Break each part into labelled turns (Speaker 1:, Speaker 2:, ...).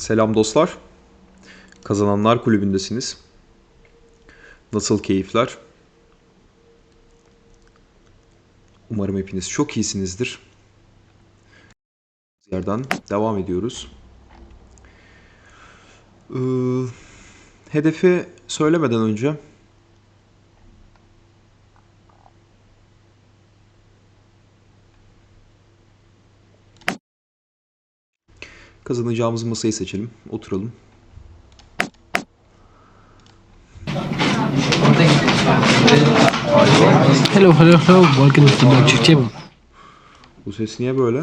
Speaker 1: Selam dostlar. Kazananlar kulübündesiniz. Nasıl keyifler? Umarım hepiniz çok iyisinizdir. Yerden devam ediyoruz. Ee, hedefi söylemeden önce kazanacağımız masayı seçelim. Oturalım.
Speaker 2: Hello, hello, hello. Welcome to the Blackjack Table.
Speaker 1: Bu ses niye böyle?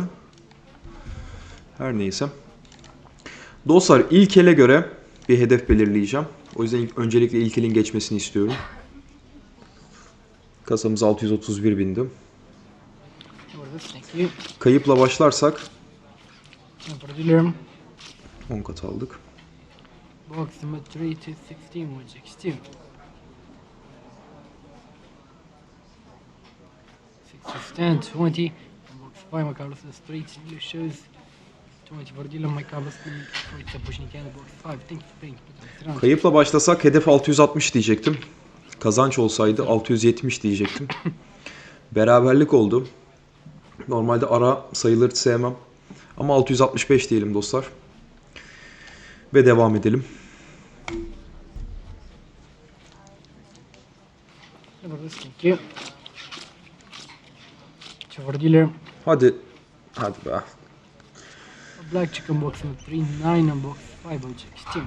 Speaker 1: Her neyse. Dostlar ilk ele göre bir hedef belirleyeceğim. O yüzden ilk, öncelikle ilk elin geçmesini istiyorum. Kasamız 631 bindi. Kayıpla başlarsak
Speaker 2: For dealer,
Speaker 1: 10 kat aldık.
Speaker 2: box number 3 to 16 was 16. Six to stand, 20. Box 5, my Carlos is 3 dealer shows. 20 for dealer, my Carlos for it's a pushing can, box 5. Thank you. Round.
Speaker 1: Kayıpla başlasak hedef 660 diyecektim. Kazanç olsaydı 670 diyecektim. Beraberlik oldu. Normalde ara sayıları sevmem. Ama 665 diyelim dostlar. Ve devam edelim. Hadi. Hadi be.
Speaker 2: black chicken box number 3, 9 and box 5 was 16.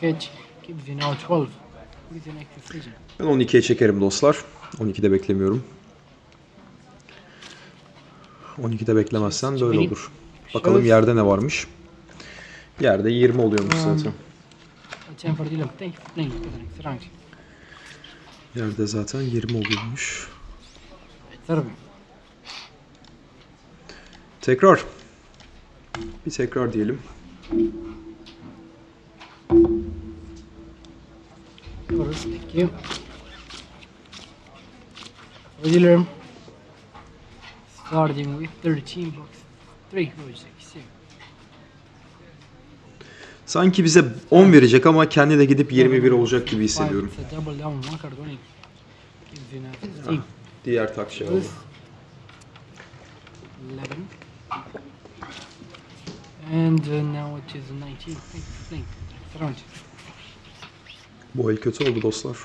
Speaker 2: Catch gives you now 12. What is the next decision?
Speaker 1: Ben 12'ye çekerim dostlar. 12'de beklemiyorum. 12'de beklemezsen böyle olur. Bakalım yerde ne varmış. Yerde 20 oluyormuş zaten.
Speaker 2: A 10 for dealer, thank you for playing. For the next round.
Speaker 1: Yerde zaten 20 oluyormuş. Tekrar. Bir tekrar diyelim.
Speaker 2: Thank you. For dealer, starting with 13 box 3 was 16.
Speaker 1: Sanki bize 10 verecek ama kendi de gidip 21 olacak gibi hissediyorum.
Speaker 2: Five, it's a double down, one card winning. Gives you now 15.
Speaker 1: Diğer tak şey oldu.
Speaker 2: Chorus, 11. And uh, now it is 19. Thank you for playing. Next round.
Speaker 1: Bu el kötü oldu dostlar.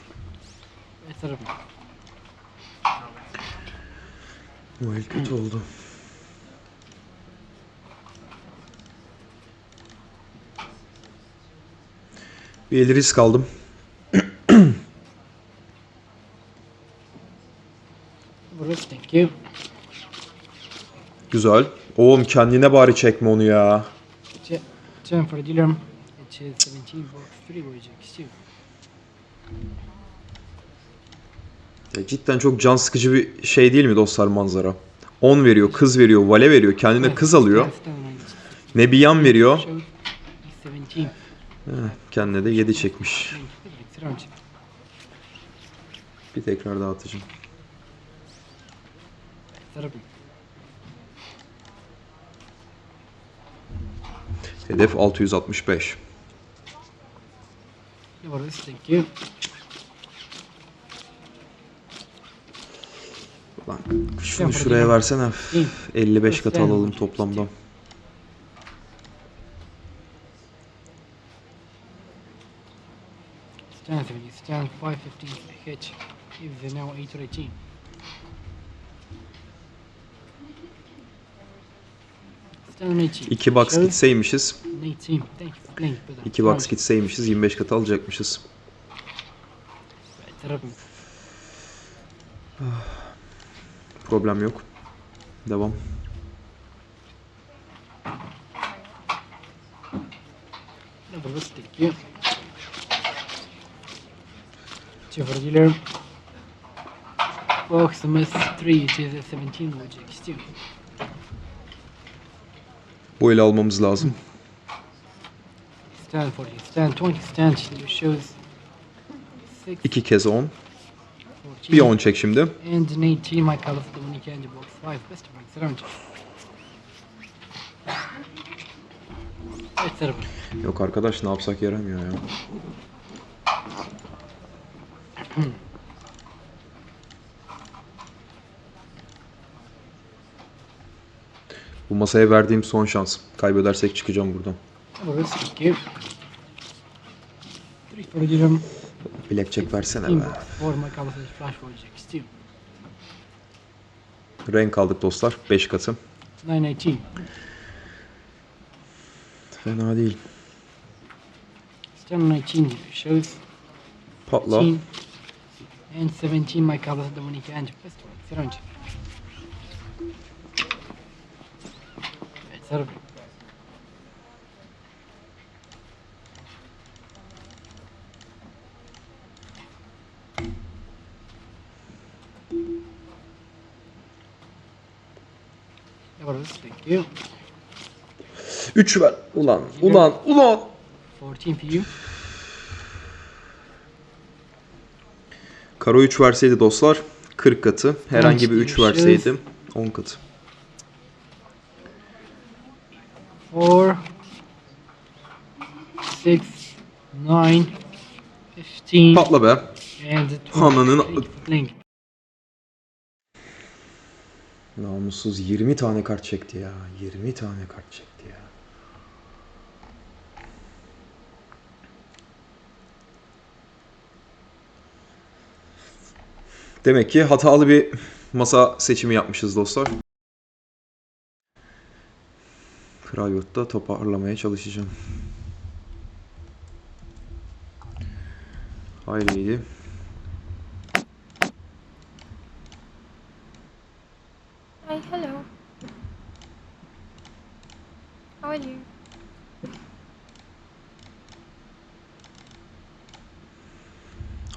Speaker 1: Bu el kötü oldu. Bir el risk aldım.
Speaker 2: Chorus, thank you.
Speaker 1: Güzel. Oğlum kendine bari çekme onu ya.
Speaker 2: 10 for dealer. It is 17 box 3 was 16.
Speaker 1: Ya cidden çok can sıkıcı bir şey değil mi dostlar manzara? 10 veriyor, kız veriyor, vale veriyor, kendine kız alıyor. Ne bir yan veriyor,
Speaker 2: Show 17.
Speaker 1: heh, kendine de 7 çekmiş. Bir tekrar daha atacağım. Hedef 665.
Speaker 2: Chorus, thank you.
Speaker 1: Lan şunu şuraya versene. Üf, 55 kat alalım toplamda.
Speaker 2: Stand 70, stand 515 hitch. Now 8 or 18. Stand 18.
Speaker 1: 2 box gitseymişiz,
Speaker 2: 18. Thank you for playing. brother.
Speaker 1: 2 box gitseymişiz 25 kat alacakmışız. Problem yok. Devam.
Speaker 2: Chorus, thank you. Two for dealer. Box miss 3, it is a 17 which is 2.
Speaker 1: Bu eli almamız lazım.
Speaker 2: Stand 40, stand 20, stand shows 6,
Speaker 1: 2 kez 10.
Speaker 2: 14.
Speaker 1: Bir 10 çek şimdi.
Speaker 2: And an 18, my color for the Winnie Candy Box 5. Best of luck, round. Better open.
Speaker 1: Yok arkadaş ne yapsak yaramıyor ya. Bu masaya verdiğim son şans. Kaybedersek çıkacağım buradan.
Speaker 2: You. Three for Dylan.
Speaker 1: Blackjack versene be.
Speaker 2: for my Carlos is flash Jack Steel.
Speaker 1: Renk aldık dostlar. 5 katı.
Speaker 2: 918.
Speaker 1: Fena değil.
Speaker 2: Still 19 shows.
Speaker 1: Patla.
Speaker 2: 18 and 17 my Carlos Dominic and best one. Excellent. Better Alvarez, thank you.
Speaker 1: 3 ver. Ulan. Ulan. Ulan.
Speaker 2: 14 for you.
Speaker 1: Karo 3 verseydi dostlar 40 katı. Herhangi bir 3
Speaker 2: Görüşürüz.
Speaker 1: verseydi 10 katı.
Speaker 2: 4 6 9 15
Speaker 1: Patla be. Ananın-
Speaker 2: 28 blink.
Speaker 1: Namussuz 20 tane kart çekti ya. 20 tane kart çekti ya. Demek ki hatalı bir masa seçimi yapmışız dostlar. Private'da toparlamaya çalışacağım. Hayliydi.
Speaker 3: Hi, hello. How are you?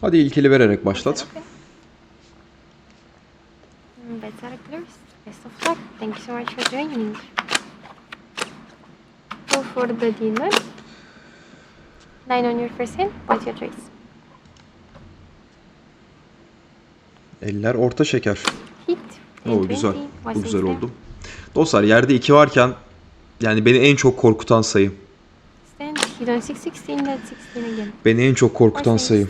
Speaker 1: Hadi ilkeli vererek başlat.
Speaker 3: Better close. Best of luck. Thank you so much for joining. Go for the dealer. Nine on your first hand. What's your choice?
Speaker 1: Eller orta şeker.
Speaker 3: Hit.
Speaker 1: Oo
Speaker 3: 10,
Speaker 1: güzel.
Speaker 3: 20.
Speaker 1: Bu güzel oldu. Dostlar yerde 2 varken yani beni en çok korkutan sayı.
Speaker 3: Stand. Hit on 6, 16. That's 16 again.
Speaker 1: Beni en çok korkutan sayı.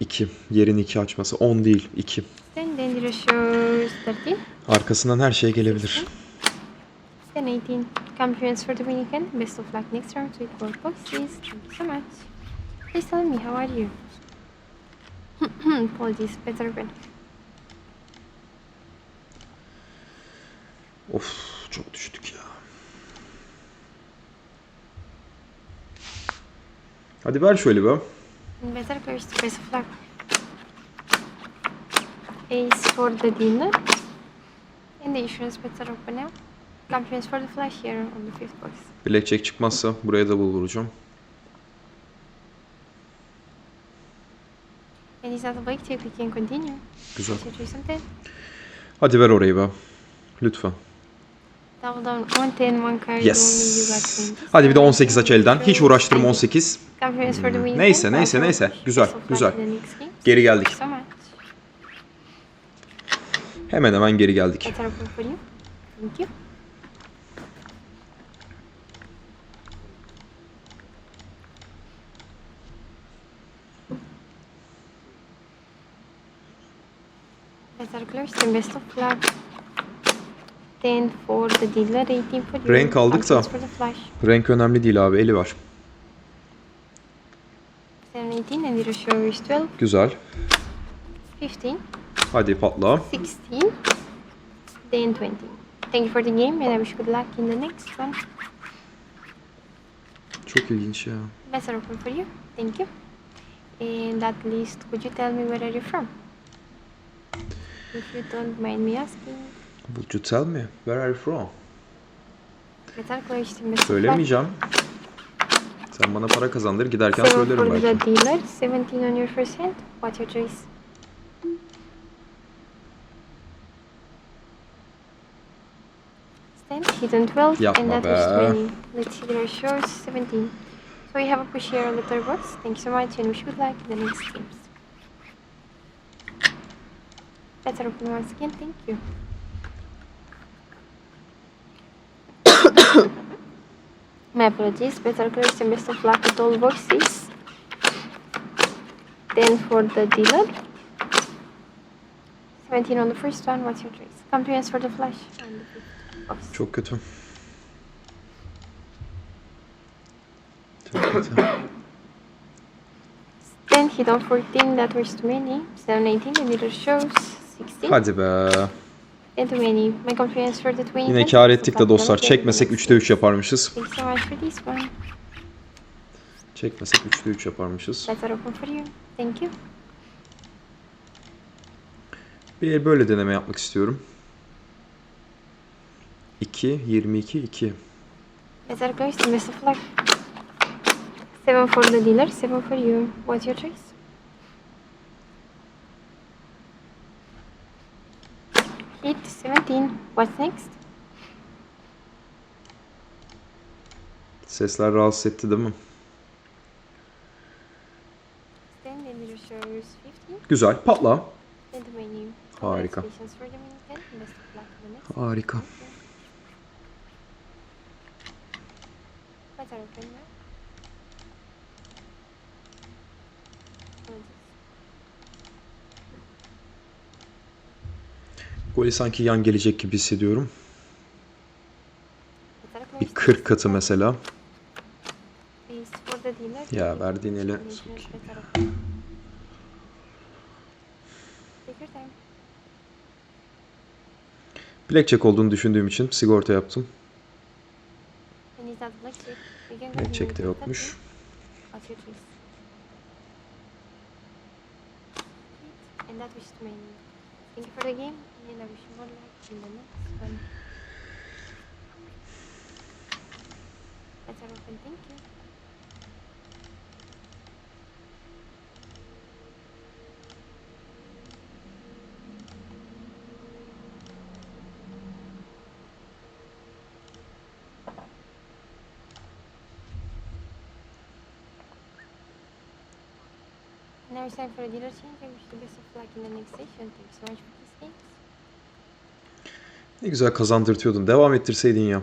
Speaker 3: Next?
Speaker 1: 2. Yerin 2 açması. 10 değil. 2.
Speaker 3: Stand. Then shows 13.
Speaker 1: Arkasından her şey gelebilir.
Speaker 3: Then 18. Come transfer Dominican. Best of luck next round with four boxes. Thank you so much. Please tell me, how are you? Apologies, better win.
Speaker 1: Of çok düştük ya. Hadi ver şöyle be.
Speaker 3: Better first, best of luck. Ace for the dinner. And the insurance better open now. Come transfer the flash here on the fifth box.
Speaker 1: Blackjack çıkmazsa buraya double vuracağım.
Speaker 3: And it's not a tip, we can continue.
Speaker 1: Güzel. Hadi ver orayı be. Lütfen.
Speaker 3: Double down on 10, one card
Speaker 1: Yes.
Speaker 3: only you got 20.
Speaker 1: Hadi bir de 18 aç elden. Hiç uğraştırma 18.
Speaker 3: Come transfer the winning
Speaker 1: Neyse, neyse, neyse. Güzel, güzel.
Speaker 3: the.
Speaker 1: Geri geldik. Hemen hemen geri geldik.
Speaker 3: Better close and best of luck. 10 for the dealer, 18 for you.
Speaker 1: Renk aldık da. Renk önemli değil abi. Eli var.
Speaker 3: 18 and the show is 12,
Speaker 1: Güzel.
Speaker 3: 15,
Speaker 1: Hadi patla.
Speaker 3: 16, then 20. Thank you for the game and I wish good luck in the next one.
Speaker 1: Çok ilginç ya.
Speaker 3: Better open for you. Thank you. And at least, could you tell me where are you from? If you don't mind me asking.
Speaker 1: Would you tell me? Where are you from?
Speaker 3: To Mr.
Speaker 1: Söylemeyeceğim. Sen bana para kazandır giderken söylerim
Speaker 3: for
Speaker 1: belki.
Speaker 3: the dealer, 17 on your first hand. What's your choice? Stand, hit on 12,
Speaker 1: Yapma
Speaker 3: and that
Speaker 1: be.
Speaker 3: was 20. Let's see the ratios, 17. So we have a push here on the third box. Thank you so much and wish you good luck in the next games. Better open once again, thank you. My apologies. Better grace and best of luck with all boxes. Then for the dealer. 17 on the first one. What's your choice? Come to us for the flash. On the box.
Speaker 1: Çok kötü. Çok kötü.
Speaker 3: Then hit on 14. That was too many. 7 18. The meter shows 16.
Speaker 1: Hadi be. Yine kar ettik de dostlar. Çekmesek 3'te 3 yaparmışız. Çekmesek 3'te 3 yaparmışız. Bir böyle deneme yapmak istiyorum. 2, 22, 2.
Speaker 3: Better grace and best of luck. 7 for the dealer. 7 for you. What's your choice? Hit 17. What's next?
Speaker 1: Sesler rahatsız etti değil mi?
Speaker 3: Then the meter shows 15.
Speaker 1: Güzel. Patla. Harika.
Speaker 3: Congratulations for the mini 10. Best of luck for the next.
Speaker 1: Harika.
Speaker 3: Better open now.
Speaker 1: Gole sanki yan gelecek gibi hissediyorum. Bir
Speaker 3: close
Speaker 1: 40
Speaker 3: this.
Speaker 1: katı mesela.
Speaker 3: The.
Speaker 1: Ya verdiğin ele sokayım. Blackjack olduğunu düşündüğüm için sigorta yaptım.
Speaker 3: Blackjack?
Speaker 1: De yokmuş.
Speaker 3: And that was many. Thank you for the game, and I wish you more luck in the next one. Better open, thank you. Now it's time for a dealer change. I wish you the best of luck in the next session. Thanks so much for this game.
Speaker 1: Ne güzel kazandırtıyordun. Devam ettirseydin ya.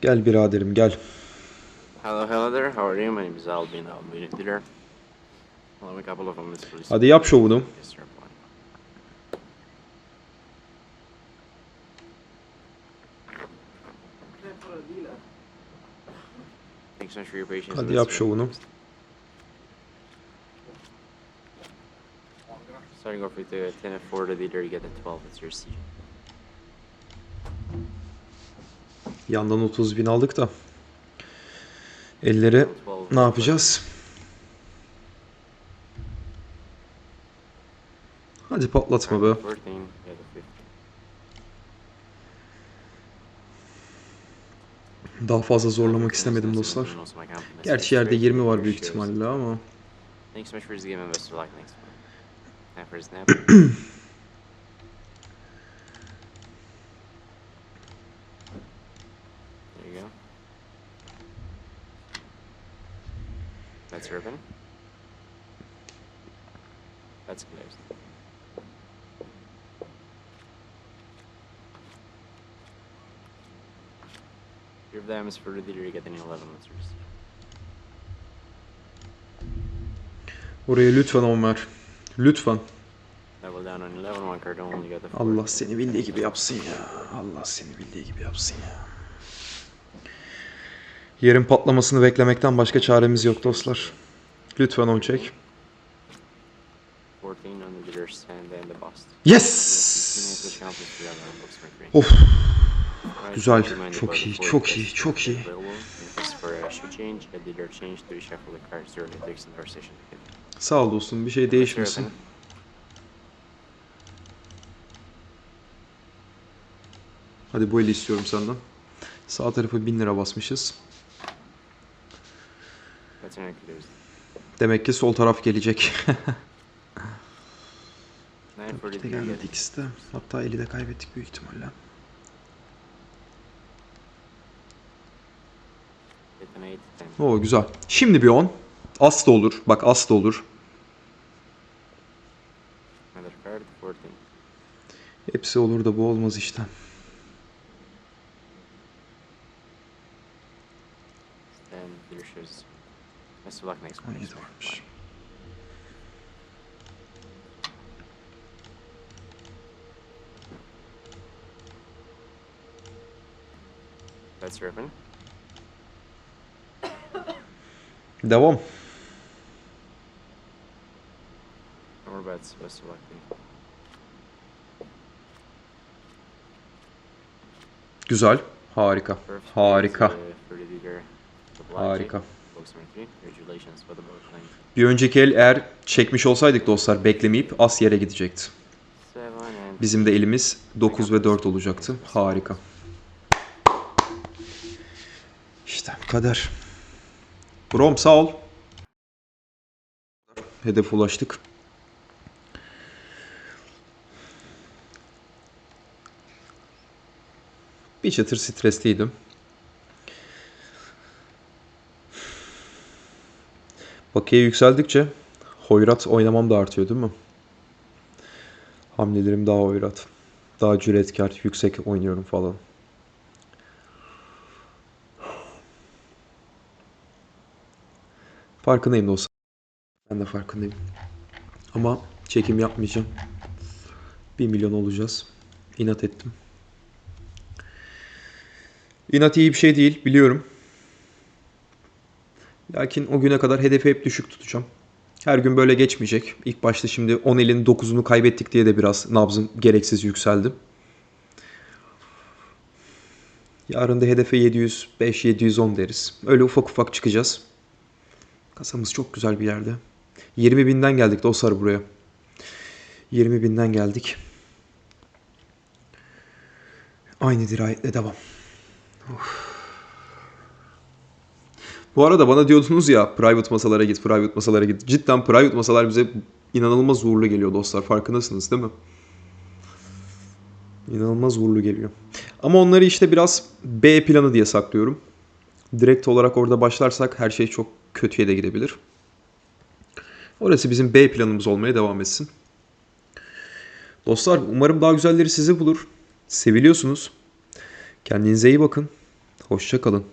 Speaker 1: Gel biraderim gel.
Speaker 4: Hello, hello there. How are you? My name is Albin. I'm a unit leader. Well, a couple of them is police.
Speaker 1: Hadi yap şovunu. Hadi yap şovunu.
Speaker 4: One. Starting off with the 10 and 4 the leader, you get the 12. It's your seat.
Speaker 1: Yandan 30 bin aldık da. Elleri
Speaker 4: 12.
Speaker 1: ne yapacağız? Hadi patlatma be.
Speaker 4: 14, you get the 50.
Speaker 1: Daha fazla zorlamak istemedim dostlar. Gerçi yerde 20 var büyük ihtimalle ama.
Speaker 4: Thanks so much for this game and best of luck next one. Time for a snap. there you go. That's urban. That's closed. Your them is for the leader, you get an 11 answers.
Speaker 1: Oraya lütfen on ver. Lütfen.
Speaker 4: Double down on 11, one card only, you got the four.
Speaker 1: Allah seni bildiği gibi yapsın ya. Allah seni bildiği gibi yapsın ya. Yerin patlamasını beklemekten başka çaremiz yok dostlar. Lütfen on çek.
Speaker 4: 14 on the leader stand and the bust.
Speaker 1: Yes! Of. Güzel, çok iyi, çok iyi, çok iyi. Sağ ol dostum. Bir şey değişmesin. Hadi bu eli istiyorum senden. Sağ tarafa 1000 lira basmışız. Demek ki sol taraf gelecek. de gelmedi ikisi de. Hatta eli de kaybettik büyük ihtimalle. Oo güzel. Şimdi bir 10. As da olur. Bak as da olur. Hepsi olur da bu olmaz işte.
Speaker 4: Leader shows. Best of luck next one.
Speaker 1: 17 varmış.
Speaker 4: Are open.
Speaker 1: Devam.
Speaker 4: Bets. Best of luck. Lee.
Speaker 1: Güzel. Harika.
Speaker 4: Perfect
Speaker 1: Harika.
Speaker 4: uh, for the leader. The black
Speaker 1: Harika.
Speaker 4: Jack. Box number three. Congratulations for the both claims.
Speaker 1: Bir önceki el eğer çekmiş olsaydık dostlar beklemeyip as yere gidecekti. Bizim de elimiz 9 ve 4 olacaktı. Harika. İşte kader. Brom sağ ol. Hedef ulaştık. Bir çıtır stresliydim. Bakiye yükseldikçe hoyrat oynamam da artıyor değil mi? Hamlelerim daha hoyrat. Daha cüretkar, yüksek oynuyorum falan. Farkındayım dostlar. Ben de farkındayım. Ama çekim yapmayacağım. 1 milyon olacağız. İnat ettim. İnat iyi bir şey değil biliyorum. Lakin o güne kadar hedefi hep düşük tutacağım. Her gün böyle geçmeyecek. İlk başta şimdi 10 elin 9'unu kaybettik diye de biraz nabzım gereksiz yükseldi. Yarın da hedefe 705, 710 deriz. Öyle ufak ufak çıkacağız. Kasamız çok güzel bir yerde. 20 binden geldik dostlar buraya. 20 binden geldik. Aynı dirayetle devam. Bu arada bana diyordunuz ya private masalara git, private masalara git. Cidden private masalar bize inanılmaz uğurlu geliyor dostlar. Farkındasınız değil mi? İnanılmaz uğurlu geliyor. Ama onları işte biraz B planı diye saklıyorum. Direkt olarak orada başlarsak her şey çok kötüye de gidebilir. Orası bizim B planımız olmaya devam etsin. Dostlar umarım daha güzelleri sizi bulur. Seviliyorsunuz. Kendinize iyi bakın. Hoşça kalın.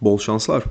Speaker 1: Bol şanslar.